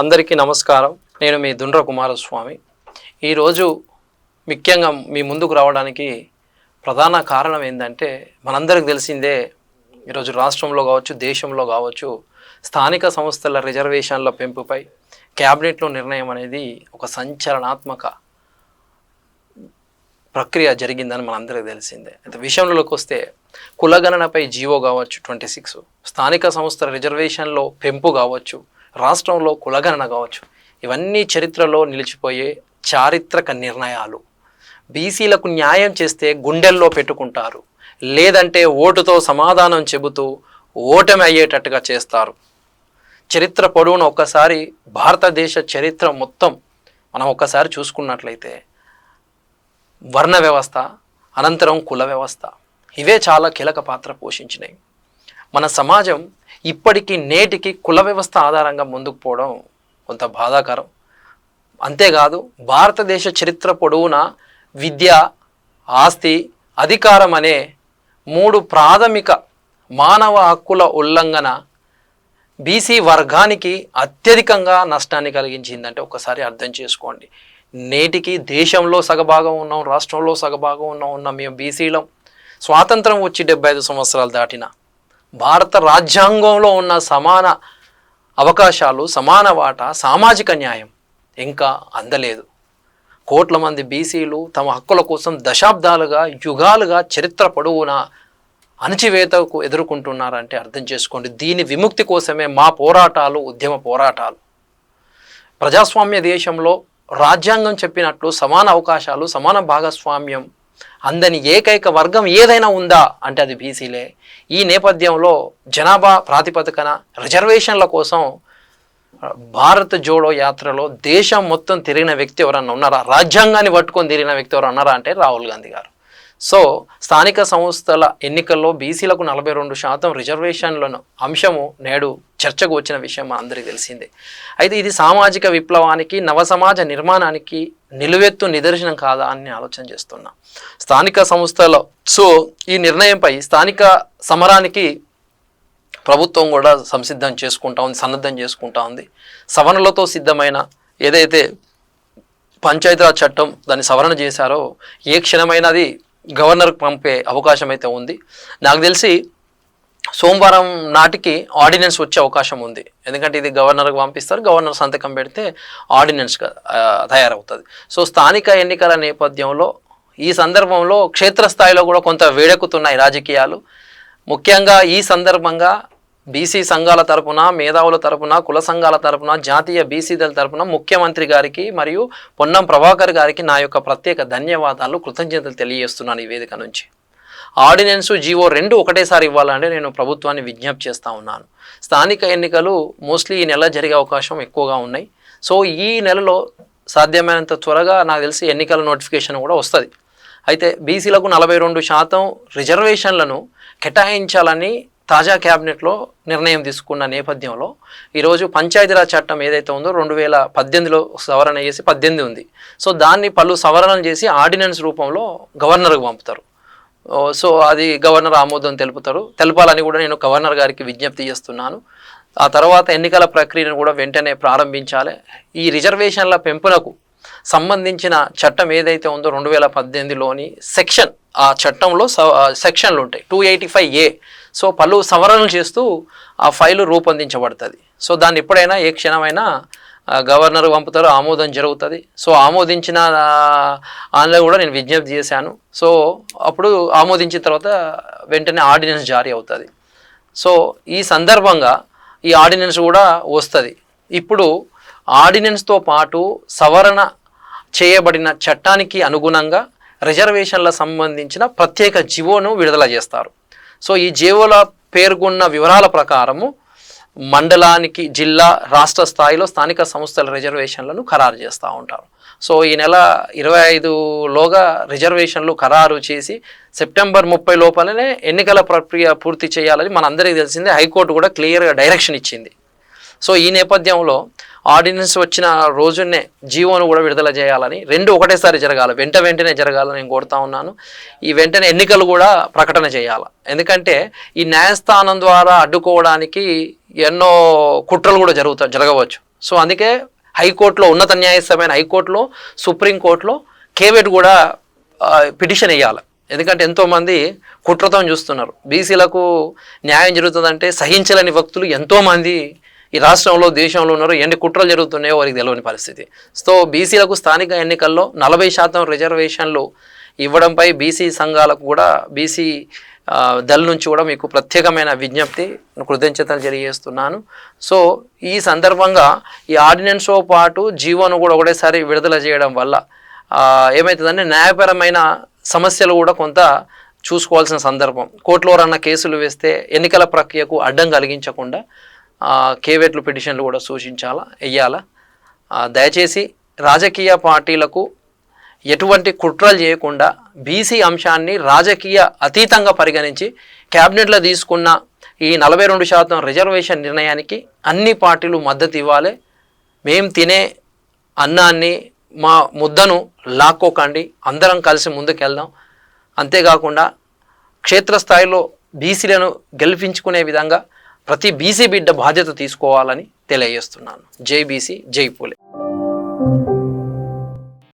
అందరికీ నమస్కారం. నేను మీ దుండ్ర కుమారస్వామి. ఈరోజు ముఖ్యంగా మీ ముందుకు రావడానికి ప్రధాన కారణం ఏంటంటే మనందరికి తెలిసిందే ఈరోజు రాష్ట్రంలో కావచ్చు దేశంలో కావచ్చు స్థానిక సంస్థల రిజర్వేషన్ల పెంపుపై క్యాబినెట్లో నిర్ణయం అనేది ఒక సంచలనాత్మక ప్రక్రియ జరిగిందని మనందరికీ తెలిసిందే. అయితే విషయంలోకి వస్తే కులగణనపై జీవో కావచ్చు ట్వంటీ సిక్స్ స్థానిక సంస్థల రిజర్వేషన్లో పెంపు కావచ్చు రాష్ట్రంలో కులగణన కావచ్చు ఇవన్నీ చరిత్రలో నిలిచిపోయే చారిత్రక నిర్ణయాలు. బీసీలకు న్యాయం చేస్తే గుండెల్లో పెట్టుకుంటారు. లేదంటే ఓటుతో సమాధానం చెబుతూ ఓటమి అయ్యేటట్టుగా చేస్తారు. చరిత్ర పొడవున ఒక్కసారి భారతదేశ చరిత్ర మొత్తం మనం ఒక్కసారి చూసుకున్నట్లయితే వర్ణ వ్యవస్థ అనంతరం కుల వ్యవస్థ ఇవే చాలా కీలక పాత్ర పోషించినాయి. మన సమాజం ఇప్పటికీ నేటికి కుల వ్యవస్థ ఆధారంగా ముందుకు పోవడం కొంత బాధాకరం. అంతేకాదు భారతదేశ చరిత్ర పొడవునా విద్య ఆస్తి అధికారం అనే మూడు ప్రాథమిక మానవ హక్కుల ఉల్లంఘన బీసీ వర్గానికి అత్యధికంగా నష్టాన్ని కలిగించిందంటే ఒకసారి అర్థం చేసుకోండి. నేటికి దేశంలో సగభాగం ఉన్నాం రాష్ట్రంలో సగభాగం ఉన్నాం ఉన్న. మేము బీసీలం. స్వాతంత్రం వచ్చి డెబ్బై ఐదు సంవత్సరాలు దాటిన భారత రాజ్యాంగంలో ఉన్న సమాన అవకాశాలు సమాన వాటా సామాజిక న్యాయం ఇంకా అందలేదు. కోట్ల మంది బీసీలు తమ హక్కుల కోసం దశాబ్దాలుగా యుగాలుగా చరిత్ర పొడవునా అణచివేతకు ఎదుర్కొంటున్నారంటే అర్థం చేసుకోండి. దీని విముక్తి కోసమే మా పోరాటాలు ఉద్యమ పోరాటాలు. ప్రజాస్వామ్య దేశంలో రాజ్యాంగం చెప్పినట్లు సమాన అవకాశాలు సమాన భాగస్వామ్యం అందని ఏకైక వర్గం ఏదైనా ఉందా అంటే అది బీసీలే. ఈ నేపథ్యంలో జనాభా ప్రాతిపదికన రిజర్వేషన్ల కోసం భారత్ జోడో యాత్రలో దేశం మొత్తం తిరిగిన వ్యక్తి ఎవరన్నా ఉన్నారా? రాజ్యాంగాన్ని పట్టుకొని తిరిగిన వ్యక్తి ఎవరన్నారా అంటే రాహుల్ గాంధీ గారు. సో స్థానిక సంస్థల ఎన్నికల్లో బీసీలకు నలభై రెండు శాతం రిజర్వేషన్లను అంశము నేడు చర్చకు వచ్చిన విషయం అందరికీ తెలిసిందే. అయితే ఇది సామాజిక విప్లవానికి నవ సమాజ నిర్మాణానికి నిలువెత్తు నిదర్శనం కాదా అని నేను ఆలోచన చేస్తున్నా. స్థానిక సంస్థలో సో ఈ నిర్ణయంపై స్థానిక సమరానికి ప్రభుత్వం కూడా సంసిద్ధం చేసుకుంటా ఉంది సన్నద్ధం చేసుకుంటా ఉంది. సవరణలతో సిద్ధమైన ఏదైతే పంచాయతీరాజ్ చట్టం దాన్ని సవరణ చేశారో ఏ క్షణమైనా అది గవర్నర్కి పంపే అవకాశం అయితే ఉంది. నాకు తెలిసి సోమవారం నాటికి ఆర్డినెన్స్ వచ్చే అవకాశం ఉంది. ఎందుకంటే ఇది గవర్నర్కి పంపిస్తారు గవర్నర్ సంతకం పెడితే ఆర్డినెన్స్గా తయారవుతుంది. సో స్థానిక ఎన్నికల నేపథ్యంలో ఈ సందర్భంలో క్షేత్రస్థాయిలో కూడా కొంత వేడెక్కుతున్నాయి రాజకీయాలు. ముఖ్యంగా ఈ సందర్భంగా బీసీ సంఘాల తరపున మేధావుల తరపున కుల సంఘాల తరపున జాతీయ బీసీదల తరపున ముఖ్యమంత్రి గారికి మరియు పొన్నం ప్రభాకర్ గారికి నా యొక్క ప్రత్యేక ధన్యవాదాలు కృతజ్ఞతలు తెలియజేస్తున్నాను ఈ వేదిక నుంచి. ఆర్డినెన్స్ జీవో రెండు ఒకటేసారి ఇవ్వాలంటే నేను ప్రభుత్వాన్ని విజ్ఞప్తి చేస్తూ ఉన్నాను. స్థానిక ఎన్నికలు మోస్ట్లీ ఈ నెల జరిగే అవకాశం ఎక్కువగా ఉన్నాయి. సో ఈ నెలలో సాధ్యమైనంత త్వరగా నాకు తెలిసి ఎన్నికల నోటిఫికేషన్ కూడా వస్తుంది. అయితే బీసీలకు నలభై రెండు శాతం రిజర్వేషన్లను కేటాయించాలని తాజా క్యాబినెట్లో నిర్ణయం తీసుకున్న నేపథ్యంలో ఈరోజు పంచాయతీరాజ్ చట్టం ఏదైతే ఉందో రెండు వేల పద్దెనిమిదిలో సవరణ చేసి పద్దెనిమిది ఉంది. సో దాన్ని పలు సవరణలు చేసి ఆర్డినెన్స్ రూపంలో గవర్నర్కు పంపుతారు. సో అది గవర్నర్ ఆమోదం తెలుపుతారు. తెలపాలని కూడా నేను గవర్నర్ గారికి విజ్ఞప్తి చేస్తున్నాను. ఆ తర్వాత ఎన్నికల ప్రక్రియను కూడా వెంటనే ప్రారంభించాలి. ఈ రిజర్వేషన్ల పెంపునకు సంబంధించిన చట్టం ఏదైతే ఉందో రెండు వేల పద్దెనిమిదిలోని సెక్షన్ ఆ చట్టంలో స- సెక్షన్లు ఉంటాయి. Two eighty five A. So పలు సవరణలు చేస్తూ ఆ ఫైలు రూపొందించబడుతుంది. సో దాన్ని ఎప్పుడైనా ఏ క్షణమైనా గవర్నర్ పంపుతారు ఆమోదం జరుగుతుంది. సో ఆమోదించిన ఆన్లైన్ కూడా నేను విజ్ఞప్తి చేశాను. సో అప్పుడు ఆమోదించిన తర్వాత వెంటనే ఆర్డినెన్స్ జారీ అవుతుంది. సో ఈ సందర్భంగా ఈ ఆర్డినెన్స్ కూడా వస్తుంది. ఇప్పుడు ఆర్డినెన్స్తో పాటు సవరణ చేయబడిన చట్టానికి అనుగుణంగా రిజర్వేషన్ల సంబంధించిన ప్రత్యేక జీవోను విడుదల చేస్తారు. సో ఈ జీవోల పేర్కొన్న వివరాల ప్రకారము మండలానికి జిల్లా రాష్ట్ర స్థాయిలో స్థానిక సంస్థల రిజర్వేషన్లను ఖరారు చేస్తూ ఉంటారు. సో ఈ నెల ఇరవై ఐదులోగా రిజర్వేషన్లు ఖరారు చేసి సెప్టెంబర్ ముప్పై లోపలనే ఎన్నికల ప్రక్రియ పూర్తి చేయాలని మనందరికీ తెలిసిందే. హైకోర్టు కూడా క్లియర్గా డైరెక్షన్ ఇచ్చింది. సో ఈ నేపథ్యంలో ఆర్డినెన్స్ వచ్చిన రోజునే జీవోను కూడా విడుదల చేయాలని రెండు ఒకటేసారి జరగాలి. వెంట వెంటనే జరగాలని నేను కోరుతా ఉన్నాను. ఈ వెంటనే ఎన్నికలు కూడా ప్రకటన చేయాలి. ఎందుకంటే ఈ న్యాయస్థానం ద్వారా అడ్డుకోవడానికి ఎన్నో కుట్రలు కూడా జరుగుతా జరగవచ్చు. సో అందుకే హైకోర్టులో ఉన్నత న్యాయస్థమైన హైకోర్టులో సుప్రీంకోర్టులో కేవెట్ కూడా పిటిషన్ వేయాలి. ఎందుకంటే ఎంతోమంది కుట్రతో చూస్తున్నారు. బీసీలకు న్యాయం జరుగుతుందంటే సహించలేని వ్యక్తులు ఎంతోమంది ఈ రాష్ట్రంలో దేశంలో ఉన్నారు. ఎన్ని కుట్రలు జరుగుతున్నాయో వారికి తెలియని పరిస్థితి. సో బీసీలకు స్థానిక ఎన్నికల్లో నలభై శాతం రిజర్వేషన్లు ఇవ్వడంపై బీసీ సంఘాలకు కూడా బీసీ దళ నుంచి కూడా మీకు ప్రత్యేకమైన విజ్ఞప్తి కృతజ్ఞతలు తెలియజేస్తున్నాను. సో ఈ సందర్భంగా ఈ ఆర్డినెన్స్తో పాటు జీవోను కూడా ఒకటేసారి విడుదల చేయడం వల్ల ఏమవుతుందంటే న్యాయపరమైన సమస్యలు కూడా కొంత చూసుకోవాల్సిన సందర్భం. కోర్టులో రన్న కేసులు వేస్తే ఎన్నికల ప్రక్రియకు అడ్డం కలిగించకుండా కేవేట్లు పిటిషన్లు కూడా సూచించాలా వెయ్యాలా దయచేసి రాజకీయ పార్టీలకు ఎటువంటి కుట్రలు చేయకుండా బీసీ అంశాన్ని రాజకీయ అతీతంగా పరిగణించి క్యాబినెట్లో తీసుకున్న ఈ నలభై రెండు శాతం రిజర్వేషన్ నిర్ణయానికి అన్ని పార్టీలు మద్దతు ఇవ్వాలి. మేము తినే అన్నాన్ని మా ముద్దను లాక్కోకండి. అందరం కలిసి ముందుకెళ్దాం. అంతేకాకుండా క్షేత్రస్థాయిలో బీసీలను గెలిపించుకునే విధంగా ప్రతి బీసీ బిడ్డ బాధ్యత తీసుకోవాలని తెలియజేస్తున్నాను. జై బీసీ జై పూలే.